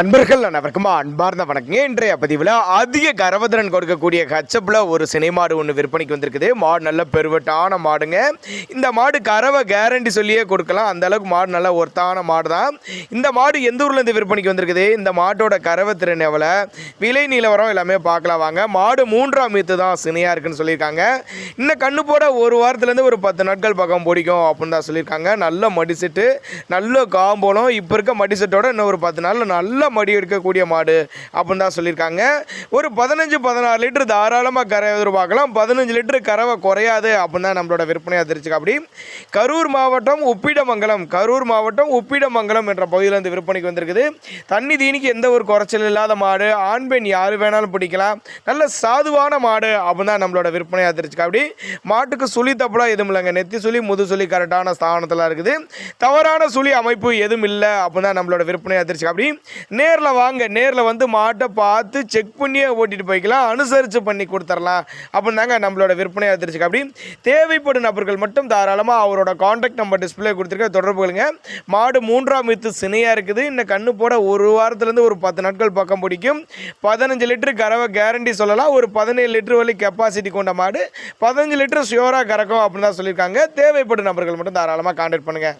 நண்பர்கள் அனைவருக்கும் அன்பார்ந்த வணக்கங்க. இன்றைய பதிவில் அதிக கரவதிரன் கொடுக்கக்கூடிய கச்சப்பில் ஒரு சினை மாடு ஒன்று விற்பனைக்கு வந்திருக்குது. மாடு நல்ல பெருவட்டான மாடுங்க. இந்த மாடு கறவை கேரண்டி சொல்லியே கொடுக்கலாம். அந்த அளவுக்கு மாடு நல்ல ஒர்த்தான மாடு தான் இந்த மாடு எந்த ஊர்லேருந்து விற்பனைக்கு வந்திருக்குது? இந்த மாட்டோட கறவை திறன் எவ்வளோ விலை நிலவரம் எல்லாமே பார்க்கலாம் வாங்க. மாடு மூன்றாம் மீத்து தான் சினையாக இருக்குன்னு சொல்லியிருக்காங்க. இன்னும் கண்ணு போட ஒரு வாரத்துலேருந்து ஒரு பத்து நாட்கள் பக்கம் பிடிக்கும் அப்படின்னு தான் சொல்லியிருக்காங்க. நல்ல மடிசெட்டு நல்ல காம்போலும் இப்போ இருக்க மடிசெட்டோட இன்னும் ஒரு பத்து நாளில் நல்ல மடி எடுக்கக்கூடிய மாடு அப்படின்னு தான் சொல்லியிருக்காங்க. ஒரு பதினஞ்சு பதினாறு லிட்டர் தாராளமாக கரை எதிர்பார்க்கலாம். பதினஞ்சு லிட்டர் கறவை குறையாது அப்படின்னு தான் நம்மளோட விற்பனையாக அதிர்ச்சிக்கு அப்படி கரூர் மாவட்டம் உப்பிடமங்கலம் கரூர் மாவட்டம் உப்பிடமங்கலம் என்ற பகுதியில் விற்பனைக்கு வந்திருக்குது. தண்ணி தீனிக்கு எந்த ஒரு குறைச்சல் இல்லாத மாடு. ஆண் பெண் யார் வேணாலும் பிடிக்கலாம். நல்ல சாதுவான மாடு அப்படின்னு தான் நம்மளோட விற்பனையாக அதிர்ச்சிக்கு அப்படி மாட்டுக்கு சுழி தப்பலாம் எதுவும் இல்லைங்க. நெத்தி சுழி முது சுழி கரெக்டான ஸ்தானத்தில் இருக்குது. தவறான சுழி அமைப்பு எதுவும் இல்லை அப்படின்னு தான் நம்மளோட விற்பனையாக அதிர்ச்சி அப்படி நேரில் வாங்க நேரில் வந்து மாட்டை பார்த்து செக் பண்ணியே ஓட்டிட்டு போய்க்கலாம் அனுசரித்து பண்ணி கொடுத்துர்லாம். அப்படின்னு தாங்க நம்மளோட விற்பனை எடுத்துருச்சு அப்படி தேவைப்படும் நபர்கள் மட்டும் தாராளமாக அவரோட காண்டாக்ட் நம்பர் டிஸ்பிளே கொடுத்துருக்க தொடர்பு கொள்ளுங்க. மாடு மூன்றாம் வித்து சினையாக இருக்குது. இன்னும் கண்ணு போட ஒரு வாரத்துலேருந்து ஒரு பத்து நாட்கள் பக்கம் பிடிக்கும். பதினஞ்சு லிட்டரு கறவை கேரண்டி சொல்லலாம். ஒரு பதினேழு லிட்டர் வரை கெப்பாசிட்டி கொண்ட மாடு பதினஞ்சு லிட்டர் ஷியோராக கறக்கும் அப்படின்னு தான் சொல்லியிருக்காங்க. தேவைப்படும் நபர்கள் மட்டும் தாராளமாக கான்டாக்ட் பண்ணுங்கள்